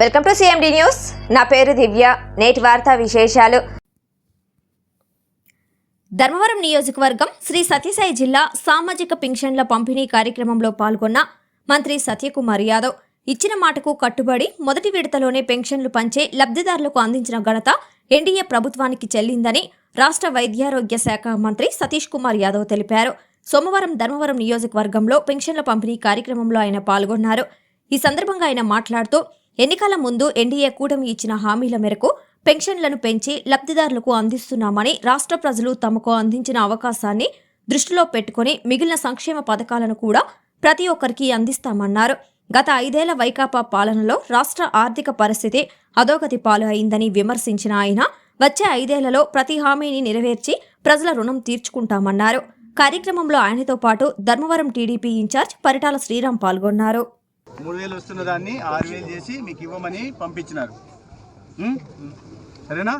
Welcome to CMD news నా పేరు దివ్య. నేటి వార్తా విశేషాలు. ధర్మవరం నియోజకవర్గం శ్రీ సత్యసాయి జిల్లా సామాజిక పింఛన్ల పంపిణీ కార్యక్రమంలో పాల్గొన్న మంత్రి సత్యకుమార్ యాదవ్. ఇచ్చిన మాటకు కట్టుబడి మొదటి విడతలోనే పెన్షన్లు పంచే లబ్ధిదారులకు అందించిన ఘనత ఎన్డీఏ ప్రభుత్వానికి చెల్లిందని రాష్ట్ర వైద్యారోగ్య శాఖ మంత్రి సతీష్ కుమార్ యాదవ్ తెలిపారు. సోమవారం ధర్మవరం నియోజకవర్గంలో పెన్షన్ల పంపిణీ కార్యక్రమంలో ఆయన పాల్గొన్నారు. ఈ సందర్భంగా ఆయన మాట్లాడుతూ ఎన్నికల ముందు ఎన్డీఏ కూటమి ఇచ్చిన హామీల మేరకు పెన్షన్లను పెంచి లబ్ధిదారులకు అందిస్తున్నామని రాష్ట్ర ప్రజలు తమకు అందించిన అవకాశాన్ని దృష్టిలో పెట్టుకుని మిగిలిన సంక్షేమ పథకాలను కూడా ప్రతి ఒక్కరికి అందిస్తామన్నారు. గత ఐదేళ్ళ వైకాపా పాలనలో రాష్ట్ర ఆర్థిక పరిస్థితి అధోగతి పాలు అయిందని విమర్శించిన ఆయన వచ్చే ఐదేళ్ళలో ప్రతి హామీని నెరవేర్చి ప్రజల రుణం తీర్చుకుంటామన్నారు. కార్యక్రమంలో ఆయనతో పాటు ధర్మవరం టీడీపీ ఇన్ఛార్జ్ పరిటాల శ్రీరామ్ పాల్గొన్నారు. మూడు వేలు వస్తున్న దాన్ని ఆరు వేలు చేసి మీకు ఇవ్వమని పంపించినారు? సరేనా?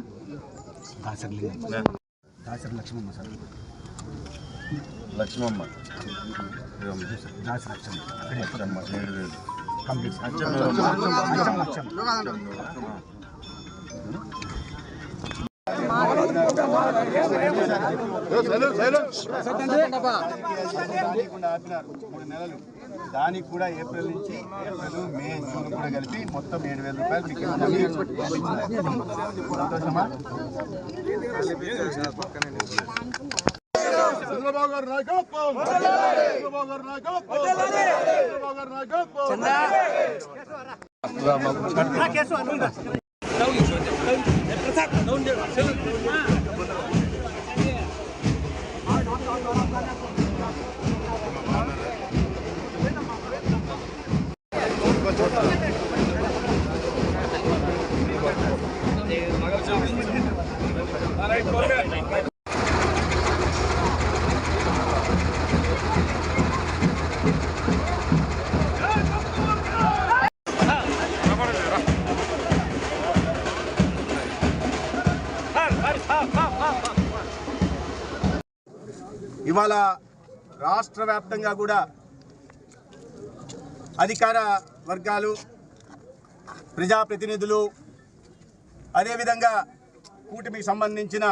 దాసరి లక్ష్మమ్మ సార్. లక్ష్మమ్మ. దాసరి లక్ష్మమ్మ. లక్ష్మమ్మ ఏడు వేలు. కంప్లీట్. ఆపినారు. మూడు నెలలు. దానికి కూడా ఏప్రిల్ నుంచి ఏప్రిల్ మే జూన్ కూడా కలిపి మొత్తం ఏడు వేల రూపాయలు మీకు. సంతోషమా? చంద్రబాబు గారి నాయకత్వం! చంద్రబాబు గారి నాయకత్వం! చంద్రబాబు గారి నాయకత్వం! ఇవాళ రాష్ట్ర వ్యాప్తంగా కూడా అధికార వర్గాలు ప్రజాప్రతినిధులు అదేవిధంగా కూటమికి సంబంధించిన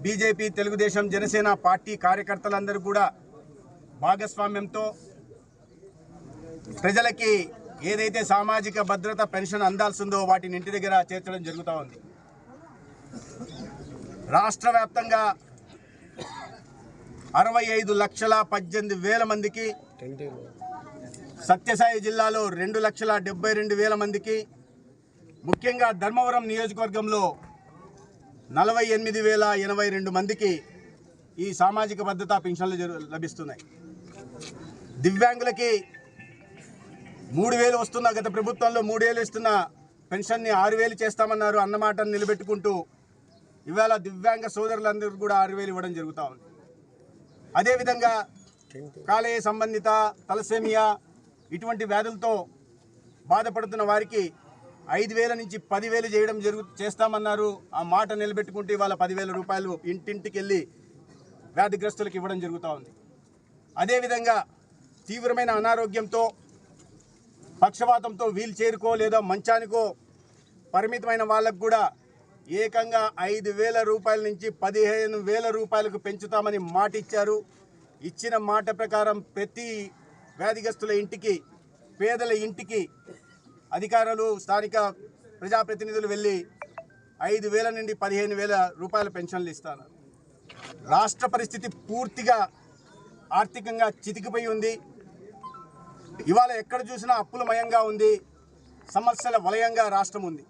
బీజేపీ తెలుగుదేశం జనసేన పార్టీ కార్యకర్తలందరూ కూడా భాగస్వామ్యంతో ప్రజలకి ఏదైతే సామాజిక భద్రత పెన్షన్ అందాల్సిందో వాటిని ఇంటి దగ్గర చేర్చడం జరుగుతూ ఉంది. రాష్ట్ర వ్యాప్తంగా అరవై ఐదు లక్షల పద్దెనిమిది వేల మందికి సత్యసాయి జిల్లాలో రెండు లక్షల డెబ్బై రెండు వేల మందికి ముఖ్యంగా ధర్మవరం నియోజకవర్గంలో నలభై ఎనిమిది వేల ఎనభై రెండు మందికి ఈ సామాజిక భద్రతా పెన్షన్లు జరు లభిస్తున్నాయి. దివ్యాంగులకి మూడు వేలు వస్తున్న గత ప్రభుత్వంలో మూడు వేలు ఇస్తున్న పెన్షన్ని ఆరు వేలు చేస్తామన్నారు అన్నమాటను నిలబెట్టుకుంటూ ఇవాళ దివ్యాంగ సోదరులందరూ కూడా ఆరు వేలు ఇవ్వడం జరుగుతూ ఉంది. అదేవిధంగా కాలేయ సంబంధిత తలసేమియా ఇటువంటి వ్యాధులతో బాధపడుతున్న వారికి ఐదు వేల నుంచి పదివేలు చేయడం జరుగు చేస్తామన్నారు. ఆ మాట నిలబెట్టుకుంటే వాళ్ళ పదివేల రూపాయలు ఇంటింటికి వెళ్ళి వ్యాధిగ్రస్తులకు ఇవ్వడం జరుగుతూ ఉంది. అదేవిధంగా తీవ్రమైన అనారోగ్యంతో పక్షవాతంతో వీల్ చైర్కో లేదా మంచానికో పరిమితమైన వాళ్ళకు కూడా ఏకంగా ఐదు వేల రూపాయల నుంచి పదిహేను వేల రూపాయలకు పెంచుతామని మాట ఇచ్చారు ఇచ్చిన మాట ప్రకారం ప్రతి వ్యాధిగ్రస్తుల ఇంటికి పేదల ఇంటికి అధికారులు స్థానిక ప్రజాప్రతినిధులు వెళ్ళి ఐదు వేల నుండి పదిహేను వేల రూపాయల పెన్షన్లు ఇస్తాను. రాష్ట్ర పరిస్థితి పూర్తిగా ఆర్థికంగా చితికిపోయి ఉంది. ఇవాళ ఎక్కడ చూసినా అప్పులమయంగా ఉంది. సమస్యల వలయంగా రాష్ట్రం ఉంది.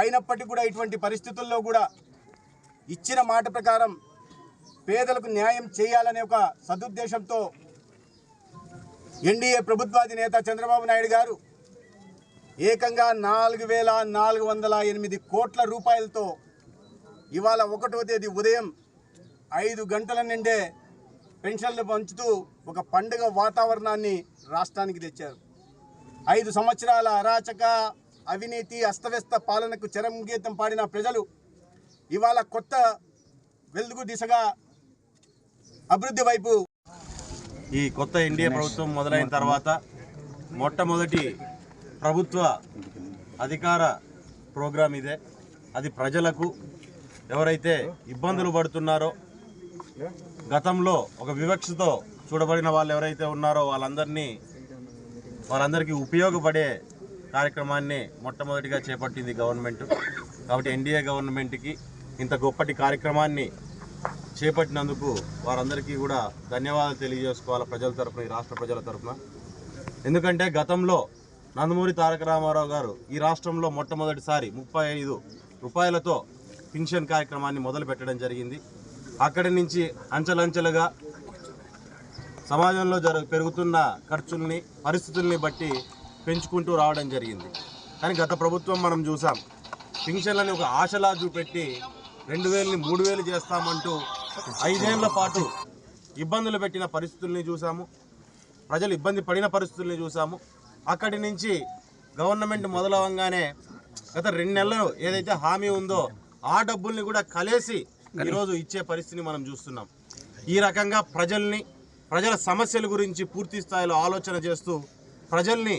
అయినప్పటికీ కూడా ఇటువంటి పరిస్థితుల్లో కూడా ఇచ్చిన మాట ప్రకారం పేదలకు న్యాయం చేయాలనే ఒక సదుద్దేశంతో ఎన్డీఏ ప్రభుత్వాధినేత చంద్రబాబు నాయుడు గారు ఏకంగా నాలుగు వేల నాలుగు వందల ఎనిమిది కోట్ల రూపాయలతో ఇవాళ ఒకటో తేదీ ఉదయం ఐదు గంటల నుండే పెన్షన్లు పంచుతూ ఒక పండుగ వాతావరణాన్ని రాష్ట్రానికి తెచ్చారు. ఐదు సంవత్సరాల అరాచక అవినీతి అస్తవ్యస్త పాలనకు చరంగీతం పాడిన ప్రజలు ఇవాళ కొత్త వెలుగు దిశగా అభివృద్ధి వైపు ఈ కొత్త ఎన్డీఏ ప్రభుత్వం మొదలైన తర్వాత మొట్టమొదటి ప్రభుత్వ అధికార ప్రోగ్రాం ఇదే. అది ప్రజలకు ఎవరైతే ఇబ్బందులు పడుతున్నారో గతంలో ఒక వివక్షతో చూడబడిన వాళ్ళు ఎవరైతే ఉన్నారో వాళ్ళందరినీ వాళ్ళందరికీ ఉపయోగపడే కార్యక్రమాన్ని మొట్టమొదటిగా చేపట్టింది గవర్నమెంట్. కాబట్టి ఎన్డీఏ గవర్నమెంట్కి ఇంత గొప్పటి కార్యక్రమాన్ని చేపట్టినందుకు వారందరికీ కూడా ధన్యవాదాలు తెలియజేసుకోవాలి ప్రజల తరఫున ఈ రాష్ట్ర ప్రజల తరఫున ఎందుకంటే గతంలో నందమూరి తారక రామారావు గారు ఈ రాష్ట్రంలో మొట్టమొదటిసారి ముప్పై ఐదు రూపాయలతో పింఛన్ కార్యక్రమాన్ని మొదలు పెట్టడం జరిగింది. అక్కడి నుంచి అంచెలంచెలుగా సమాజంలో జరు పెరుగుతున్న ఖర్చుల్ని పరిస్థితుల్ని బట్టి పెంచుకుంటూ రావడం జరిగింది. కానీ గత ప్రభుత్వం మనం చూసాం పింఛన్లని ఒక ఆశలా చూపెట్టి రెండు వేలని మూడు వేలు చేస్తామంటూ ఐదేళ్ళ పాటు ఇబ్బందులు పెట్టిన పరిస్థితుల్ని చూసాము ప్రజలు ఇబ్బంది పడిన పరిస్థితుల్ని చూసాము అక్కడి నుంచి గవర్నమెంట్ మొదలవంగానే గత రెండు నెలలు ఏదైతే హామీ ఉందో ఆ డబ్బుల్ని కూడా కలేసి ఈరోజు ఇచ్చే పరిస్థితిని మనం చూస్తున్నాం. ఈ రకంగా ప్రజల్ని ప్రజల సమస్యల గురించి పూర్తి స్థాయిలో ఆలోచన చేస్తూ ప్రజల్ని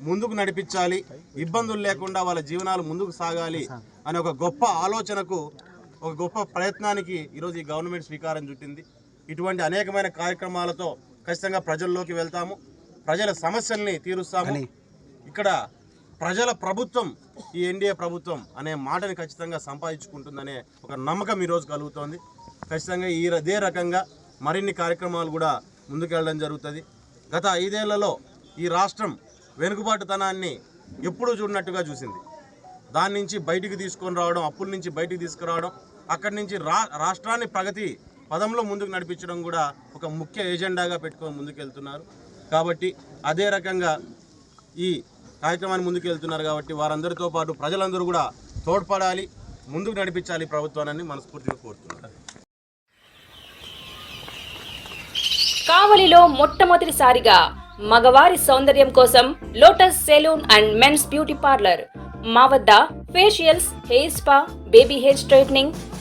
ముందుకు నడిపించాలి ఇబ్బందులు లేకుండా వాళ్ళ జీవనాలు ముందుకు సాగాలి అనే ఒక గొప్ప ఆలోచనకు ఒక గొప్ప ప్రయత్నానికి ఈరోజు ఈ గవర్నమెంట్ శ్రీకారం చుట్టింది. ఇటువంటి అనేకమైన కార్యక్రమాలతో ఖచ్చితంగా ప్రజల్లోకి వెళ్తాము. ప్రజల సమస్యల్ని తీరుస్తాము. ఇక్కడ ప్రజల ప్రభుత్వం ఈ ఎన్డీఏ ప్రభుత్వం అనే మాటని ఖచ్చితంగా సంపాదించుకుంటుందనే ఒక నమ్మకం ఈరోజు కలుగుతోంది. ఖచ్చితంగా ఈ అదే రకంగా మరిన్ని కార్యక్రమాలు కూడా ముందుకెళ్ళడం జరుగుతుంది. గత ఐదేళ్ళలో ఈ రాష్ట్రం వెనుకబాటుతనాన్ని ఎప్పుడూ చూడనట్టుగా చూసింది. దాని నుంచి బయటికి తీసుకొని రావడం అప్పుల నుంచి బయటికి తీసుకురావడం అక్కడి నుంచి రా రాష్ట్రాన్ని ప్రగతి పదంలో ముందుకు నడిపించడం కూడా ఒక ముఖ్య ఎజెండాగా పెట్టుకొని ముందుకు వెళ్తున్నారు కాబట్టి అదే రకంగా ఈ కార్యక్రమాన్ని ముందుకు వెళ్తున్నారు కాబట్టి వారందరితో పాటు ప్రజలందరూ కూడా తోడ్పడాలి ముందుకు నడిపించాలి ప్రభుత్వాన్ని మనస్ఫూర్తిగా కోరుతున్నారు కావలిలో మొట్టమొదటిసారిగా మగవారి సౌందర్యం కోసం lotus salon and men's beauty parlour మా వద్ద facials hair spa baby hair straightening